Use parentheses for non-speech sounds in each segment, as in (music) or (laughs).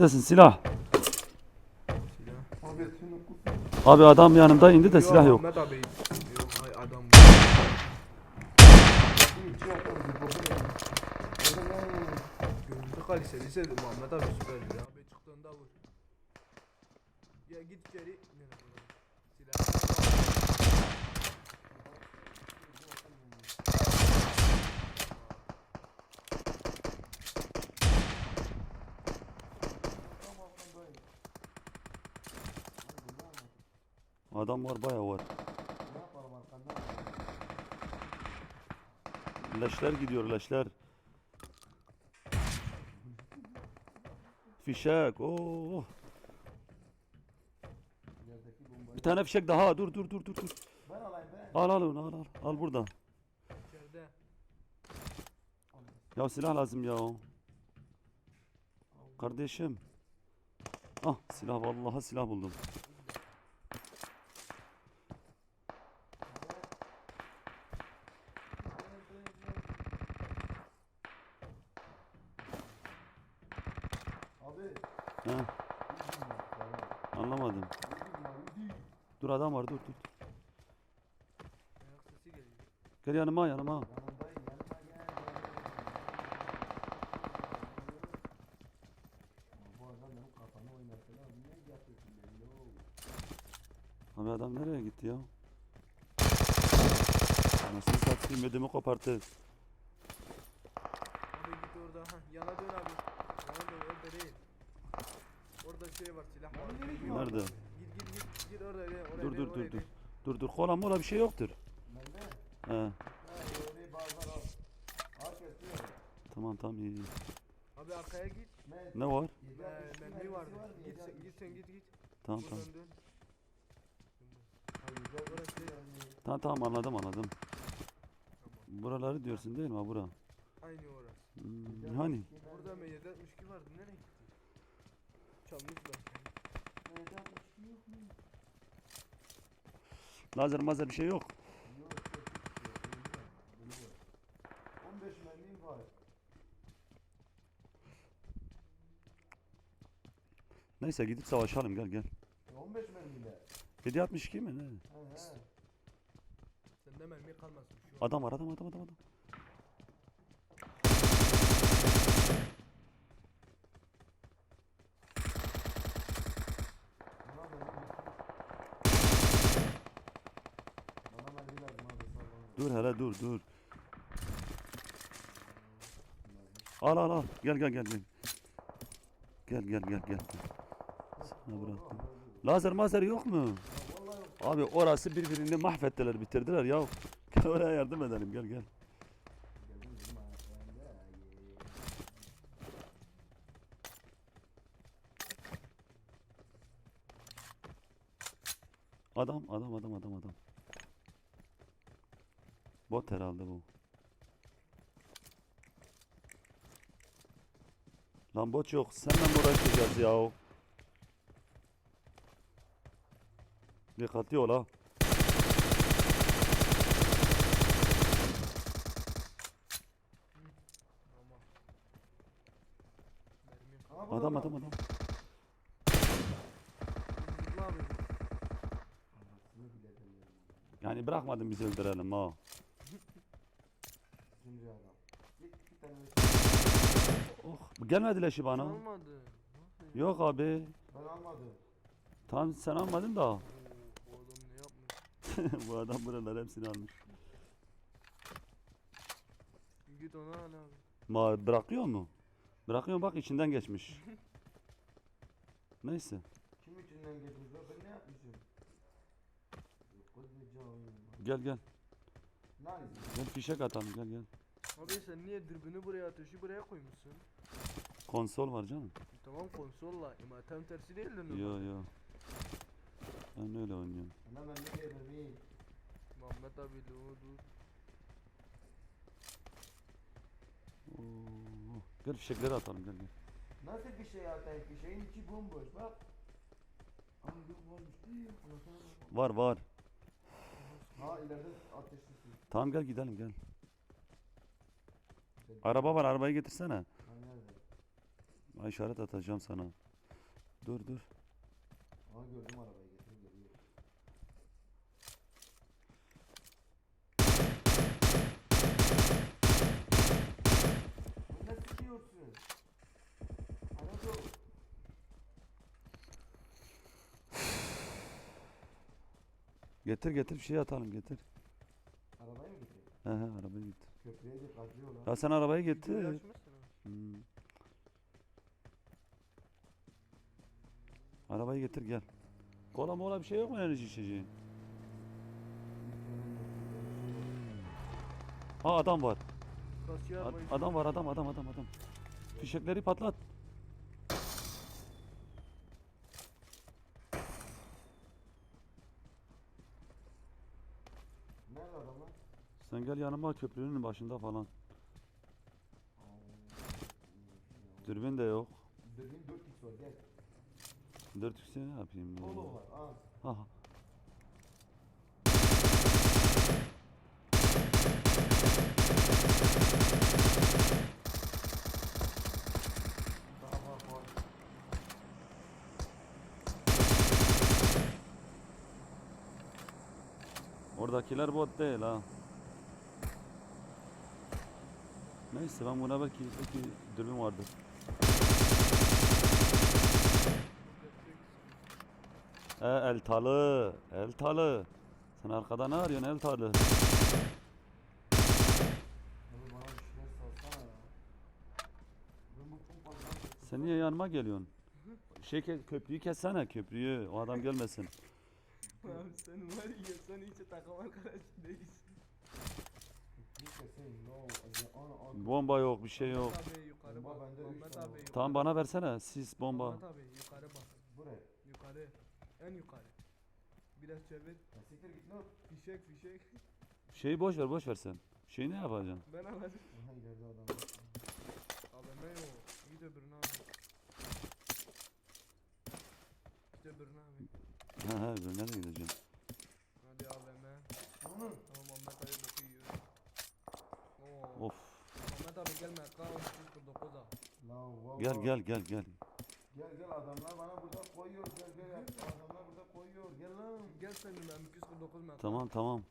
neredesin silah? Silah. Abi adam yanımda indi de silah yok. Ahmet abi. Yok hay adam. Lise Muhammed abi süper ya. Abi çıktığında vur. Ya git içeri. Ne lan bu? Silah. Adam var bayağı var. Ne yapalım arkandan? Leşler gidiyor leşler. Fişek. Oo. Yerdeki bombayı. Bir tane fişek daha. Dur dur dur dur dur. Ben alayım ben. Al al onu al al. Al burada. İçeride. Ya silah lazım ya. Kardeşim. Ah silah vallahi silah buldum. Abi. He, anlamadım. Dur adam var dur dur. Ayak sesi geliyor. Gel yanıma yanıma. Yanındayım yanıma gel. Bu adam benim kafamı oynatıyor lan. Ne yapıyorsun ben yo? Abi adam nereye gitti ya? Anasını satayım ödümü koparttı. Abi git orada. Ha, yana dön abi. Yana dön orada değil. Orada şey var silah var. Nerede? Git orada oraya oraya Dur değil, dur oraya dur dur. Dur dur kola mola bir şey yoktur. Bende. He bazen al. Al kesiyor. tamam tamam iyi iyi. Abi arkaya git. Ne? Var? Ee, mermi mermisi var. Git sen git sen git git. Tamam tamam. Buradan dön. Orası- mermi. Tamam tamam anladım anladım. Buraları diyorsun değil mi ha bura? Aynı orası. Hmm, hani? Orada mı 762 vardı nereye gitti? Çalmışlar. Yedi altmış yok mu? Lazer mazer bir şey yok. Yok yok hiç yok. Öyle mi? Öyle mi? 15 mermim var. Neyse gidip savaşalım gel gel. 15 mermiyle. 762 mi ne? He he. Sende mermi kalmasın şu an. Adam var adam adam adam adam. Bana mermi Bana mermi lazım abi sağ ol. Dur hele dur dur. Al al al. Gel gel gel gel. Gel gel gel gel. Sana bıraktım. Lazer mazer yok mu? Abi orası birbirini mahvettiler bitirdiler ya. (laughs) Gel oraya yardım edelim gel gel. Adam adam adam adam adam. Bot herhalde bu. Lan bot yok. Seninle mi uğraşacağız ya? Dikkatli ol ha. Adam adam adam. Yani bırakmadın bizi öldürelim ha. Cimri adam. Git bir tane Oh. Gelmedi leşi bana. Çalmadı. Nasıl? Yok abi. ben almadım. Tamam sen almadın da. Oo, bu adam ne yapmış? (laughs) bu adam buralar hepsini almış. Git ona al abi. Ma bırakıyor mu? Bırakıyor bak içinden geçmiş. (laughs) Neyse. Kim içinden geçmiş lan ben ne yapmışım? Gel gel. Nice. Gel fişek atalım gel gel. Abi sen niye dürbünü buraya ateşi buraya koymuşsun? Konsol var canım. Tamam konsolla ama tam tersi değil de Yo yo. Ben öyle oynuyorum. Ana ben ne bebeğim? Muhammed abi dur dur. Oo. Gel fişekleri atalım gel gel. Nasıl bir şey atayım ki şeyin içi bomboş bak. Ama yok varmış değil. Anasını. Var var. ileride ateşlisin. Tamam gel gidelim gel. Araba var arabayı getirsene. Ay işaret atacağım sana. Dur dur. Aa gördüm arabayı getir geliyor. Ne sıkıyorsun? Anadolu. Getir getir bir şey atalım getir. Arabayı mı getireyim? He he arabayı getir. Köprüye ol ha. Ya sen arabayı getir. Hmm. Arabayı getir gel. Kola mola bir şey yok mu enerji içeceği? Ha adam var. Ad- adam var adam adam adam adam. Fişekleri patlat. Nerede adamlar? Sen gel yanıma köprünün başında falan. Dürbün de yok. Dediğim 4x var gel. 4 ne yapayım? ya? Polo var al. Aha. Oradakiler bot değil ha. Neyse ben buna belki belki dürbün vardır. E el talı, el talı. Sen arkada ne arıyorsun el talı? Bir Sen niye yanıma geliyorsun? Şey köprüyü kessene köprüyü o adam gelmesin. Abi sen var ya sen hiç takım arkadaşı değilsin. Bomba yok bir şey yok. Muhammed abi yukarı Bomba bak. bende üç Muhammed tane abi var. yukarı. Tamam bana versene sis bomba. Abi yukarı bak. Buraya. Yukarı. En yukarı. Biraz çevir. Ya siktir git lan. Fişek fişek. Şeyi boş ver boş ver sen. Şeyi ne yapacaksın? Ben alacağım. Aha ileride adam var. Abi ne yok. Git öbürüne abi. Git abi. He he ben nereye gideceğim? Hadi AVM. Anam. Tamam Muhammed abi boku yiyor. Oo. Of. Muhammed abi gelme. Kaos 149'a. Lan valla. Gel gel gel gel. Gel gel adamlar bana burada koyuyor. Gel gel. Adamlar burada koyuyor. Gel lan. Gel senin ben 249 metre. Tamam tamam.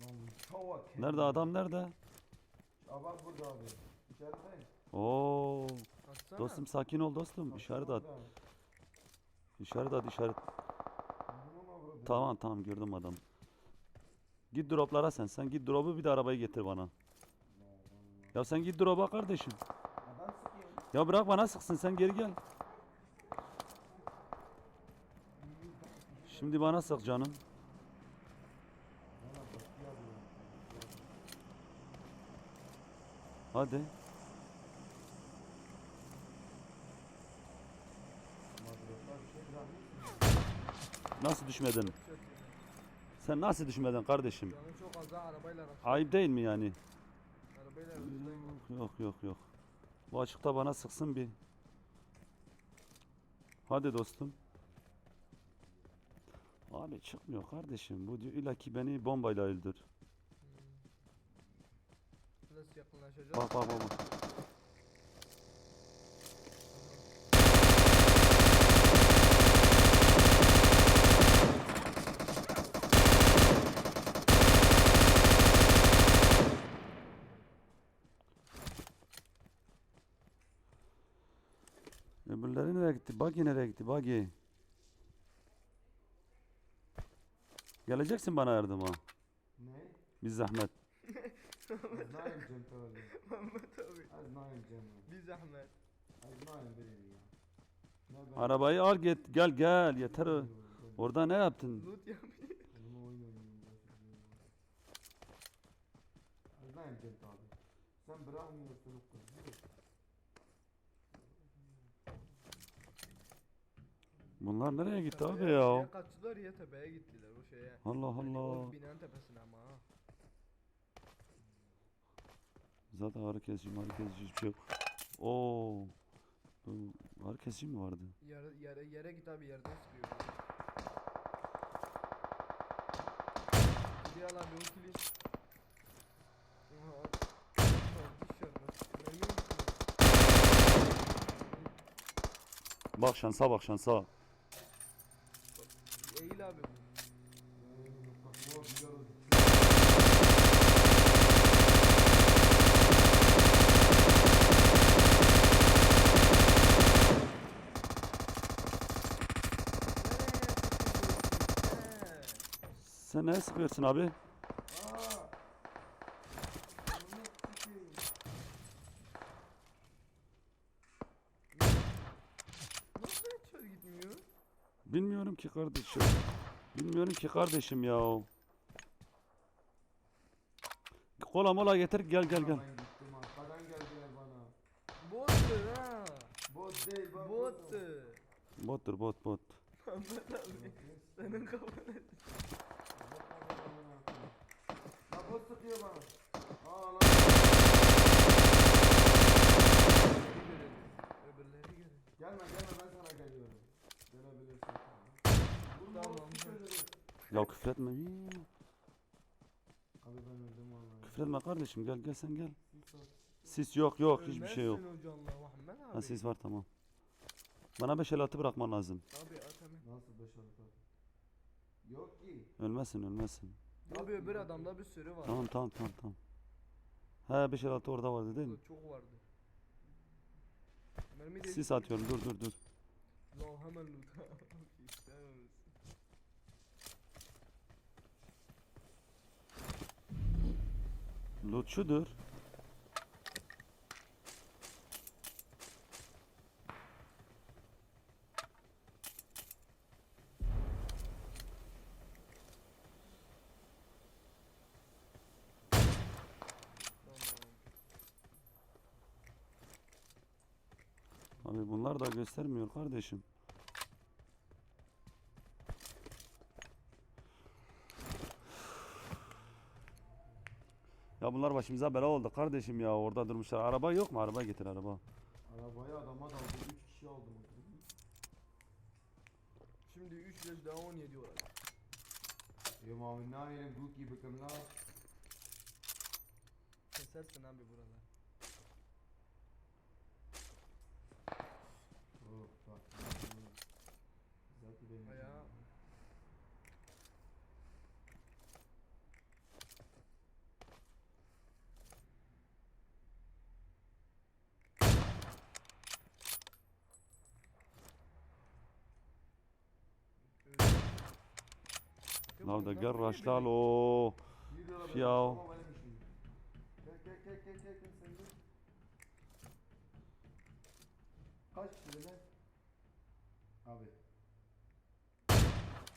Lan tava kendi. Nerede adam nerede? Aa bak burada abi. İçerideyim. Oo. Atsana. Dostum sakin ol dostum. İşaret at. İşaret at işaret. Tamam tamam gördüm adam. Git droplara sen. Sen git drop'u bir de arabayı getir bana. Ya sen git drop'a kardeşim. Adam sıkıyor. Ya bırak bana sıksın sen geri gel. Şimdi bana sık canım. Hadi. Nasıl düşmedin? Sen nasıl düşmedin kardeşim? Ayıp değil mi yani? Araçtayım. Yok yok yok. Bu açıkta bana sıksın bir. Hadi dostum. Abi çıkmıyor kardeşim. Bu diyor illa ki beni bombayla öldür. Biraz yakınlaşacağız. Bak bak bak. bak. Öbürleri nereye gitti? Buggy nereye gitti? Buggy. Geleceksin bana yardıma. Ne? Bir zahmet. Az naim Cem tabii. Muhammed abi. Az naim Cem. Zahmet. Arabayı al git. Gel gel. Yeter. Orada ne yaptın? Loot yapayım. Bunlar nereye gitti abi ya? şeye Kaçtılar ya tepeye gittiler o şeye. Allah Hani Allah. O binanın tepesine ama ha. Zaten ağrı kesici, ağrı kesici hiçbir şey yok. Oo. Bu Ağrı kesici mi vardı? Yere, yere, yere git abi yerden sıkıyor. Bak, dışarıda. Mermi mi Bak şansa bak şansa. Eğil abi. Bak bu güzel oldu. Sen ne sıkıyorsun abi? Nasıl headshot gitmiyor? Bilmiyorum ki kardeşim. Bilmiyorum ki kardeşim ya. Kola mola getir gel gel gel. Gittim arkadan geldiler bana. Bottur ha. Bot değil bak. Bottur. Bottur bot bot. Ahmet abi. Senin kafana. Ya bot sıkıyor bana. Aa lan. Öbürleri görelim. Gelme gelme ben sana geliyorum. Gelebilirsin. Vurma, Tamam. vur, küfür ederim. Ya küfür etme. Hii. Abi ben öldüm vallahi. Küfür etme kardeşim gel gel sen gel. Sis yok yok hiçbir şey yok. O. Ha sis var tamam. Bana 5 el atı bırakman lazım. Abi at hemen. Nasıl başarı tabii. Yok ki. Ölmezsin ölmezsin. Abi öbür adamda bir sürü var. Tamam tamam tamam tamam. He 5 el atı orada vardı değil mi? Çok vardı. Mermi de Sis atıyorum dur dur dur. Lan hemen loot. (laughs) Okey, tamam. Lootçudur. Abi bunlar da göstermiyor kardeşim. Ya bunlar başımıza bela oldu kardeşim ya orada durmuşlar. Araba yok mu? Araba getir araba. Arabaya adama daldı. 3 kişi aldım. Şimdi 3 leş daha 17 olarak. Ya mavi ne yapayım bu gibi kımlar. Kesersin abi buralar. Oh bak. Zaten benim. Ayağı. Lav da gel raşlal o. Bir araba Ya. ama benim işim. Gel gel gel de. Kaç kişi lan? Abi.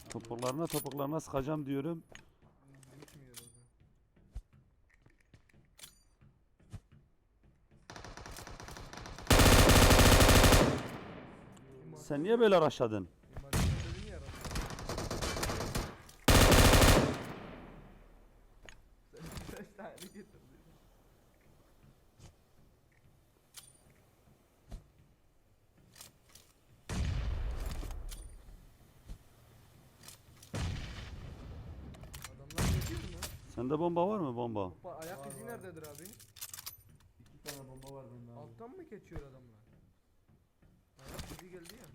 Topuklarına topuklarına sıkacağım diyorum. Sen niye böyle raşladın? Adamlar geçiyor mu? Sende bomba var mı bomba? Hoppa, ayak Var, izi var. nerededir abi? İki tane bomba var bende abi. Alttan mı geçiyor adamlar? Ayak izi geldi ya.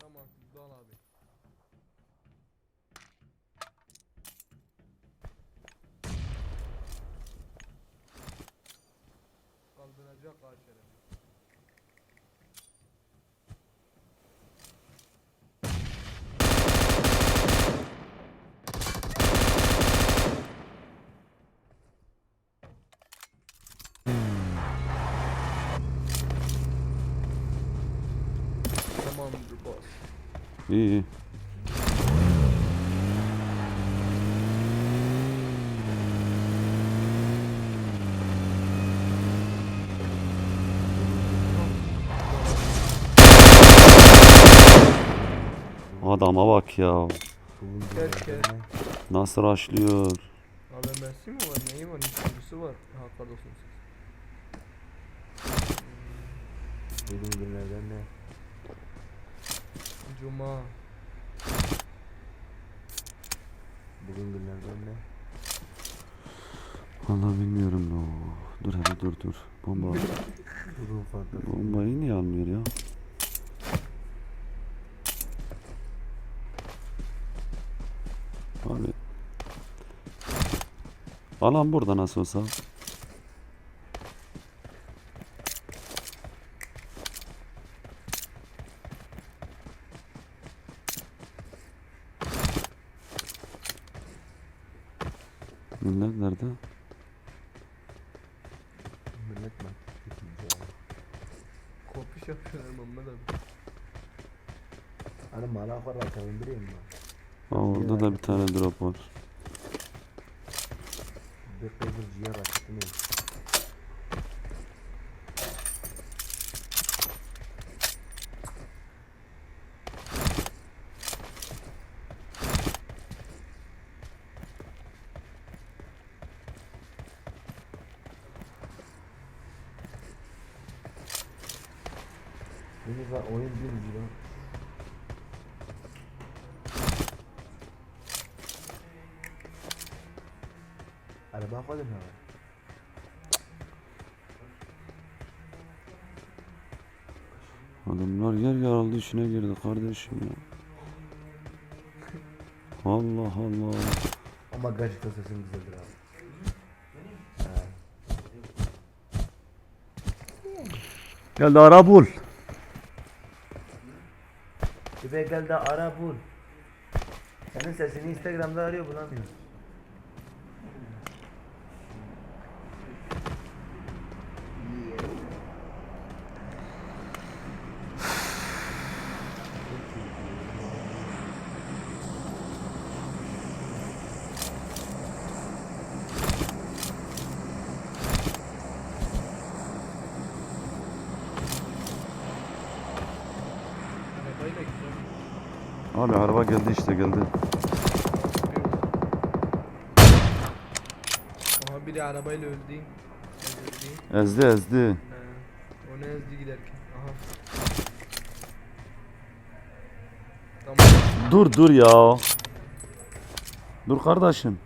Tamam, dal abi. Kaldıracak ağaçları. Tamamdır boss. İyi iyi. Adama bak ya. Keşke. Nasıl raşlıyor. AVM'si mi var? Neyi var? Nişancısı var. Ha pardon. Dediğim günlerden ne? Cuma. Bugün günlerden ne? Vallahi bilmiyorum no. Dur hadi dur dur. Bomba. Bugün. Bombayı niye almıyor ya? Abi. Alan burada nasıl olsa. Millet nerede? Millet tutunca. Kopiş yapıyorlar Muhammed abi. Hani malak var bakalım bileyim mi? Aa, orada da bir tane drop var. Kızıl ciğer açtı mı? Deniz var oyun bir lira. Koydun ha. Adamlar yer yarıldı içine girdi kardeşim ya. Allah Allah. Ama gerçekten sesin güzeldir abi. Ha. Geldi ara bul. Bize gel de ara bul. Senin sesini Instagram'da arıyor bulamıyor. Arabayla gidiyorum. Abi araba geldi işte geldi. Aha biri arabayla öldü. Ezdi ezdi. Ha, o ne ezdi giderken. Aha. Tamam. Dur dur ya. Dur kardeşim.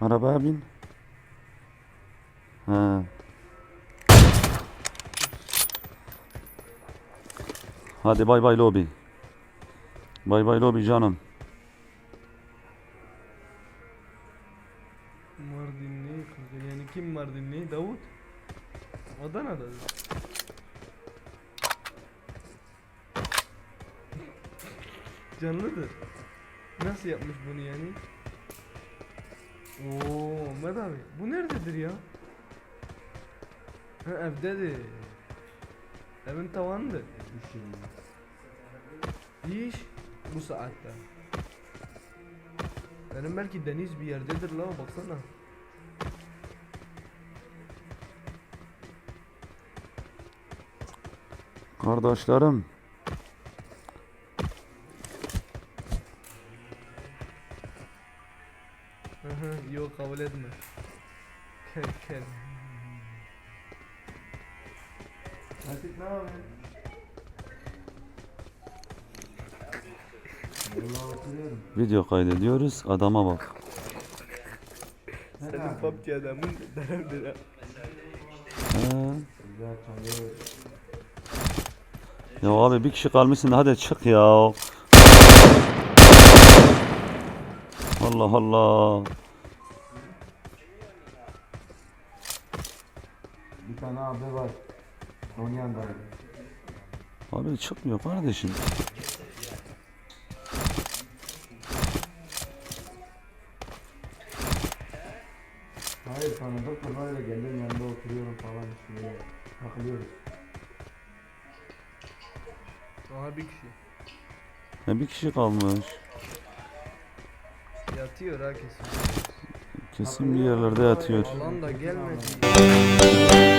Arabaya bin. Ha. Hadi bay bay lobi. Bay bay lobi canım. Adana'da. Canlıdır. Nasıl yapmış bunu yani? Oo, Ahmet abi. Bu nerededir ya? Ha evdedir. Evin tavanıdır. İş bu saatte. Benim belki deniz bir yerdedir la baksana. Kardeşlerim. Yok kabul etme. Gel gel. Artık ne oturuyorum. Video kaydediyoruz. Adama bak. Senin PUBG adamın deremdir ha. He. Güzel. Ya abi bir kişi kalmışsın hadi çık ya. Allah Allah. Bir tane abi var. Oynayan da. Abi çıkmıyor kardeşim. Hayır tanıdık bunlarla geldim yanında oturuyorum falan işte böyle takılıyoruz. Aha bir kişi. Ya bir kişi kalmış. Yatıyor ha kesin. Kesin bir yerlerde yatıyor. Alan da gelmedi.